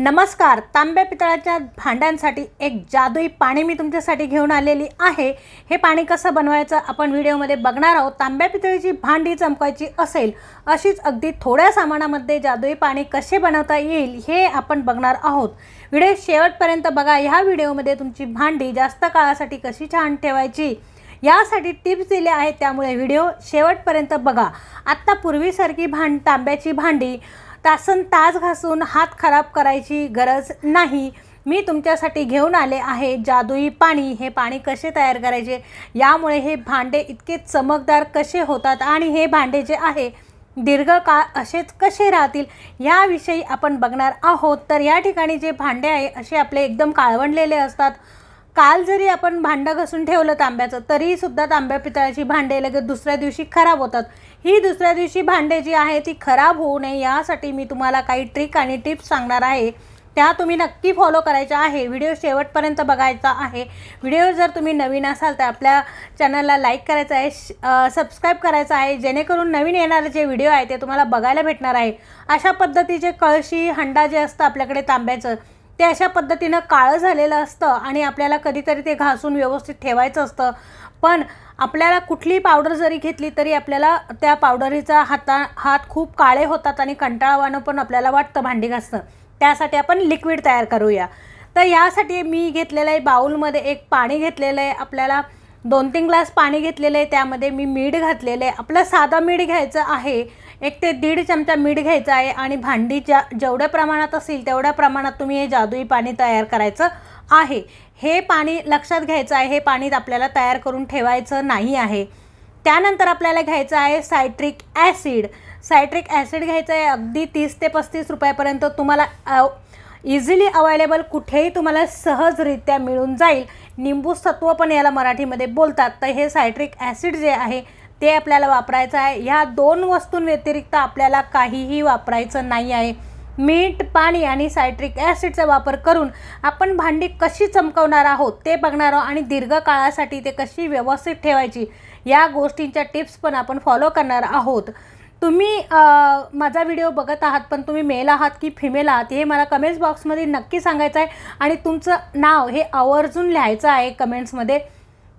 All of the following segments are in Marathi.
नमस्कार तांब्या पितळाच्या भांड्यांसाठी एक जादुई पाणी मी तुमच्यासाठी घेऊन आलेली आहे. हे पाणी कसं बनवायचं आपण व्हिडिओमध्ये बघणार आहोत. तांब्या पितळीची भांडी चमकायची असेल अशीच अगदी थोड्या सामानामध्ये जादुई पाणी कसे बनवता येईल हे आपण बघणार आहोत. व्हिडिओ शेवटपर्यंत बघा. ह्या व्हिडिओमध्ये तुमची भांडी जास्त काळासाठी कशी छान ठेवायची यासाठी टिप्स दिल्या आहेत. त्यामुळे व्हिडिओ शेवटपर्यंत बघा. आत्ता पूर्वीसारखी भांड तांब्याची भांडी तासन तास घासून हात खराब करायची गरज नाही. मी तुमच्यासाठी घेऊन आले आहे जादुई पाणी. हे पाणी कसे तयार करायचे? यामुळे हे भांडे इतके चमकदार कसे होतात आणि हे भांडे जे आहे दीर्घकाळ असेच कसे राहतील? याविषयी आपण बघणार आहोत. तर या ठिकाणी जे भांडे आहे असे आपले एकदम काळवंडलेले असतात. काल जरी आपण भांडं घासून ठेवलं तांब्याचं तरीसुद्धा तांब्या पितळाची भांडे लगेच दुसऱ्या दिवशी खराब होतात. ही दुसऱ्या दिवशी भांडे जी आहे ती खराब होऊ नये यासाठी मी तुम्हाला काही ट्रिक आणि टिप्स सांगणार आहे. त्या तुम्ही नक्की फॉलो करायच्या आहे. व्हिडिओ शेवटपर्यंत बघायचा आहे. व्हिडिओ जर तुम्ही नवीन असाल तर आपल्या चॅनलला लाईक करायचं आहे सबस्क्राईब करायचं आहे. जेणेकरून नवीन येणारे जे व्हिडिओ आहे ते तुम्हाला बघायला भेटणार आहे. अशा पद्धतीचे कळशी हंडा जे असतं आपल्याकडे तांब्याचं ते अशा पद्धतीनं काळं झालेलं असतं आणि आपल्याला कधीतरी ते घासून व्यवस्थित ठेवायचं असतं. पण आपल्याला कुठली पावडर जरी घेतली तरी आपल्याला त्या पावडरीचा हाता हात खूप काळे होतात आणि कंटाळवानं पण आपल्याला वाटतं भांडी घासणं. त्यासाठी आपण लिक्विड तयार करूया. तर यासाठी मी घेतलेलं आहे बाऊलमध्ये एक पाणी घेतलेलं आहे आपल्याला दोन तीन ग्लास पाणी घेतलेलं आहे त्यामध्ये मी मीठ घातलेलं आहे. आपलं साधं मीठ घ्यायचं आहे एक ते दीड चमचा मीठ घ्यायचं आहे आणि भांडी ज्या जेवढ्या प्रमाणात असेल तेवढ्या प्रमाणात तुम्ही हे जादुई पाणी तयार करायचं आहे. हे पाणी लक्षात घ्यायचं आहे. हे पाणी आपल्याला तयार करून ठेवायचं नाही आहे. त्यानंतर आपल्याला घ्यायचं आहे सायट्रिक ॲसिड. सायट्रिक ॲसिड घ्यायचं आहे अगदी तीस ते पस्तीस रुपयापर्यंत तुम्हाला इझिली अवेलेबल कुठेही तुम्हाला सहजरित्या मिळून जाईल. निंबू सत्व पण याला मराठीमध्ये बोलतात. तर हे सायट्रिक ॲसिड जे आहे ते आपल्याला वापरायचं आहे. ह्या दोन वस्तूंव्यतिरिक्त आपल्याला काहीही वापरायचं नाही आहे. मीठ पाणी आणि सायट्रिक ॲसिडचा वापर करून आपण भांडी कशी चमकवणार आहोत ते बघणार आहोत आणि दीर्घकाळासाठी ते कशी व्यवस्थित ठेवायची या गोष्टींच्या टिप्स पण आपण फॉलो करणार आहोत. तुम्ही माझा व्हिडिओ बघत आहात पण तुम्ही मेल आहात की फिमेल आहात हे मला कमेंट्स बॉक्समध्ये नक्की सांगायचं आहे. आणि तुमचं नाव हे आवर्जून लिहायचं आहे कमेंट्समध्ये.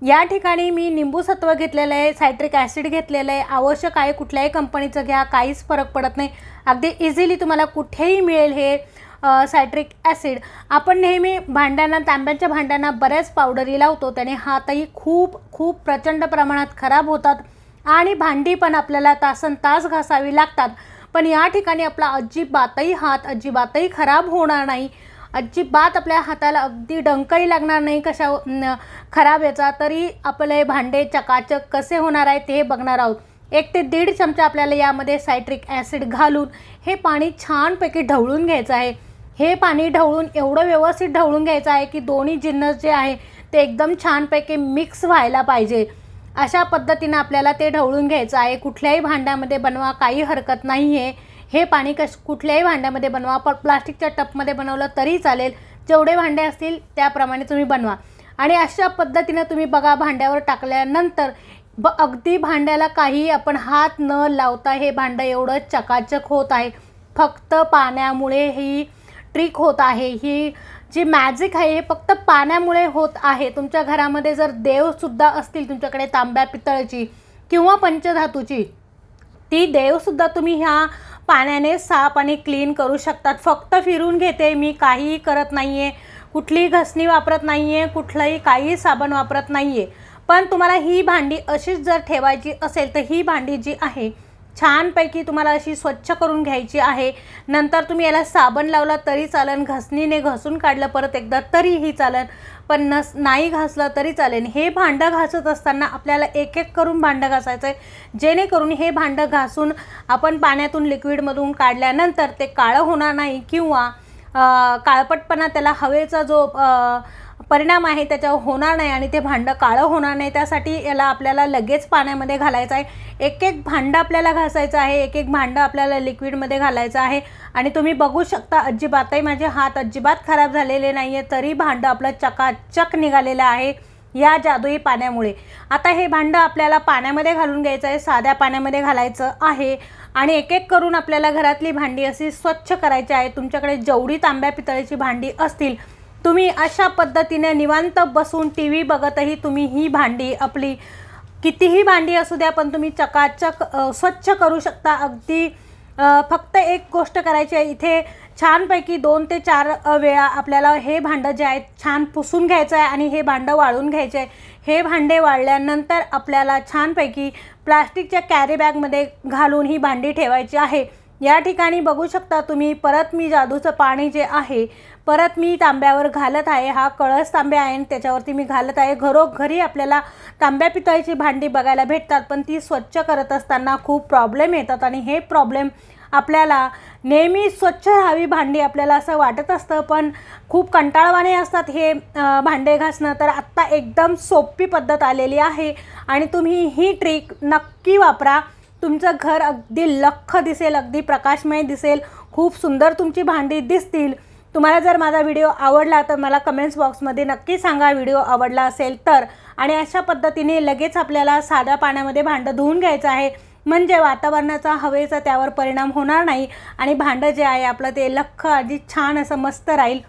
या ठिकाणी मी निंबू सत्व घेतलेलं आहे सायट्रिक ॲसिड घेतलेलं आहे. आवश्यक आहे कुठल्याही कंपनीचं घ्या काहीच फरक पडत नाही. अगदी इझिली तुम्हाला कुठेही मिळेल हे सायट्रिक ॲसिड. आपण नेहमी भांड्यांना तांब्यांच्या भांड्यांना बऱ्याच पावडरी लावतो. त्याने हातही खूप खूप प्रचंड प्रमाणात खराब होतात आणि भांडी पण आपल्याला तासन तास घासावी लागतात. पण या ठिकाणी आपला अजिबातही हात अजिबातही खराब होणार नाही. अजिबात आपल्या हाताला अगदी डंकही लागणार नाही कशा खराब याचा. तरी आपले भांडे चकाचक कसे होणार आहे ते बघणार आहोत. एक ते दीड चमचा आपल्याला यामध्ये सायट्रिक ॲसिड घालून हे पाणी छानपैकी ढवळून घ्यायचं आहे. हे पाणी ढवळून एवढं व्यवस्थित ढवळून घ्यायचं आहे की दोन्ही जिन्नस जे आहे ते एकदम छानपैकी मिक्स व्हायला पाहिजे. अशा पद्धतीनं आपल्याला ते ढवळून घ्यायचं आहे. कुठल्याही भांड्यामध्ये बनवा काही हरकत नाही आहे हे पाणी कश कुठल्याही भांड्यामध्ये बनवा पण प्लास्टिकच्या टपमध्ये बनवलं तरी चालेल. जेवढे भांडे असतील त्याप्रमाणे तुम्ही बनवा. आणि अशा पद्धतीनं तुम्ही बघा भांड्यावर टाकल्यानंतर ब अगदी भांड्याला काही आपण हात न लावता हे भांडं एवढं चकाचक होत आहे. फक्त पाण्यामुळे ही ट्रिक होत आहे. ही जी मॅजिक आहे हे फक्त पाण्यामुळे होत आहे. तुमच्या घरामध्ये जर देवसुद्धा असतील तुमच्याकडे तांब्या पितळची किंवा पंचधातूची ती देवसुद्धा तुम्ही ह्या पाण्याने साफ आणि क्लीन करू शकतात. फक्त फिरून घेते मी काहीही करत नाही आहे कुठलीही घसणी वापरत नाही आहे कुठलंही काही साबण वापरत नाही आहे पण तुम्हाला ही भांडी अशीच जर ठेवायची असेल तर ही भांडी जी आहे छानपैकी तुम्हाला अशी स्वच्छ करून घ्यायची आहे. नंतर तुम्ही याला साबण लावला तरी चालेल घसणीने घसून काढलं परत एकदा तरीही चालेल पण नस नाही घासलं तरी चालेल. हे भांडं घासत असताना आपल्याला एक एक करून भांडं घासायचं आहे जेणेकरून हे भांडं घासून आपण पाण्यातून लिक्विडमधून काढल्यानंतर ते काळं होणार नाही किंवा काळपटपणा त्याला हवेचा जो परिणाम आहे त्याच्यावर होणार नाही आणि ते भांडं काळं होणार नाही त्यासाठी याला आपल्याला लगेच पाण्यामध्ये घालायचं आहे. एक एक भांडं आपल्याला घासायचं आहे एक एक भांडं आपल्याला लिक्विडमध्ये घालायचं आहे. आणि तुम्ही बघू शकता अजिबातही माझे हात अजिबात खराब झालेले नाही आहे तरी भांडं आपलं चकाचक निघालेलं आहे या जादुई पाण्यामुळे. आता हे भांडं आपल्याला पाण्यामध्ये घालून घ्यायचं आहे साध्या पाण्यामध्ये घालायचं आहे आणि एक एक करून आपल्याला घरातली भांडी अशी स्वच्छ करायची आहे. तुमच्याकडे जेवढी तांब्या पितळेची भांडी असतील तुम्ही अशा पद्धतीने निवांत बसून टी व्ही बघतही तुम्ही ही भांडी आपली कितीही भांडी असू द्या पण तुम्ही चकाचक स्वच्छ करू शकता. अगदी फक्त एक गोष्ट करायची आहे इथे छानपैकी दोन ते चार वेळा आपल्याला हे भांडं जे आहे छान पुसून घ्यायचं आहे आणि हे भांडं वाळून घ्यायचं आहे. हे भांडे वाळल्यानंतर आपल्याला छानपैकी प्लास्टिकच्या कॅरी बॅगमध्ये घालून ही भांडी ठेवायची आहे. या ठिकाणी बघू शकता तुम्ही परत मी जादूचं पाणी जे आहे परत मी तांब्यावर घालत आहे. हा कळस तांब्या आहे आणि त्याच्यावरती मी घालत आहे. घरोघरी आपल्याला तांब्या पितळीची भांडी बघायला भेटतात पण ती स्वच्छ करत असताना खूप प्रॉब्लेम येतात आणि हे प्रॉब्लेम आपल्याला नेहमी स्वच्छ राहावी भांडी आपल्याला असं वाटत असतं पण खूप कंटाळवाणे असतात हे भांडे घासणं. तर आत्ता एकदम सोपी पद्धत आलेली आहे आणि तुम्ही ही ट्रिक नक्की वापरा. तुमचं घर अगदी लख्ख दिसेल अगदी प्रकाशमय दिसेल. खूप सुंदर तुमची भांडी दिसतील. तुम्हाला जर माझा व्हिडिओ आवडला तर मला कमेंट्स बॉक्समध्ये नक्की सांगा. व्हिडिओ आवडला असेल तर. आणि अशा पद्धतीने लगेच आपल्याला साध्या पाण्यामध्ये भांडं धुवून घ्यायचं आहे. म्हणजे वातावरणाचा हवेचा त्यावर परिणाम होणार नाही. आणि भांडं जे आहे आपलं ते लख्ख आधी छान असं मस्त राहील.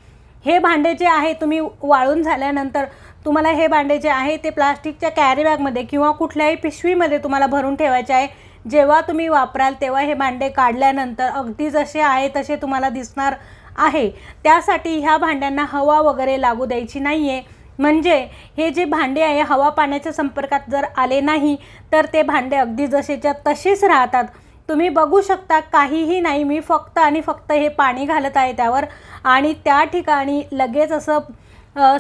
हे भांडे जे आहे तुम्ही वाळून झाल्यानंतर तुम्हाला हे भांडे जे आहे ते प्लास्टिकच्या कॅरीबॅगमध्ये किंवा कुठल्याही पिशवीमध्ये तुम्हाला भरून ठेवायचे आहे. जेव्हा तुम्ही वापराल तेव्हा हे भांडे काढल्यानंतर अगदी जसे आहे तसे तुम्हाला दिसणार. आहे. त्यासाठी ह्या भांड्यांना हवा वगैरे लागू द्यायची नाही आहे म्हणजे हे जे भांडे आहे हवा पाण्याच्या संपर्कात जर आले नाही तर ते भांडे अगदी जसेच्या तसेच राहतात. तुम्ही बघू शकता काहीही नाही. मी फक्त आणि फक्त हे पाणी घालत आहे त्यावर. आणि त्या ठिकाणी लगेच असं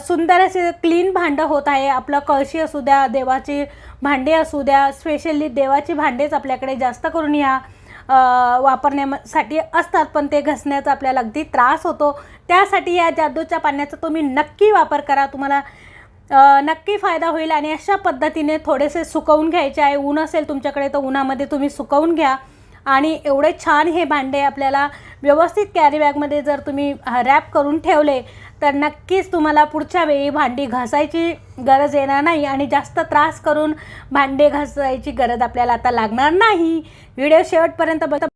सुंदर असे क्लीन भांडं होत आहे. आपलं कळशी असू द्या देवाची भांडे असू द्या स्पेशली देवाची भांडेच आपल्याकडे जास्त करून या वापरण्यासाठी असतात पण ते घसण्याचा आपल्याला अगदी त्रास होतो. त्यासाठी या जादूच्या पाण्याचा तुम्ही नक्की वापर करा. तुम्हाला नक्की फायदा होईल आणि अशा पद्धतीने थोडेसे सुकवून घ्यायचे आहे. ऊन असेल तुमच्याकडे तर उन्हामध्ये तुम्ही सुकवून घ्या. आणि एवढे छान हे भांडे आपल्याला व्यवस्थित कॅरीबॅगमध्ये जर तुम्ही रॅप करून ठेवले तर नक्कीच तुम्हाला पुढच्या वेळी भांडी घासायची गरज येणार नाही आणि जास्त त्रास करून भांडे घासायची गरज आपल्याला आता लागणार नाही. व्हिडिओ शेवटपर्यंत बघता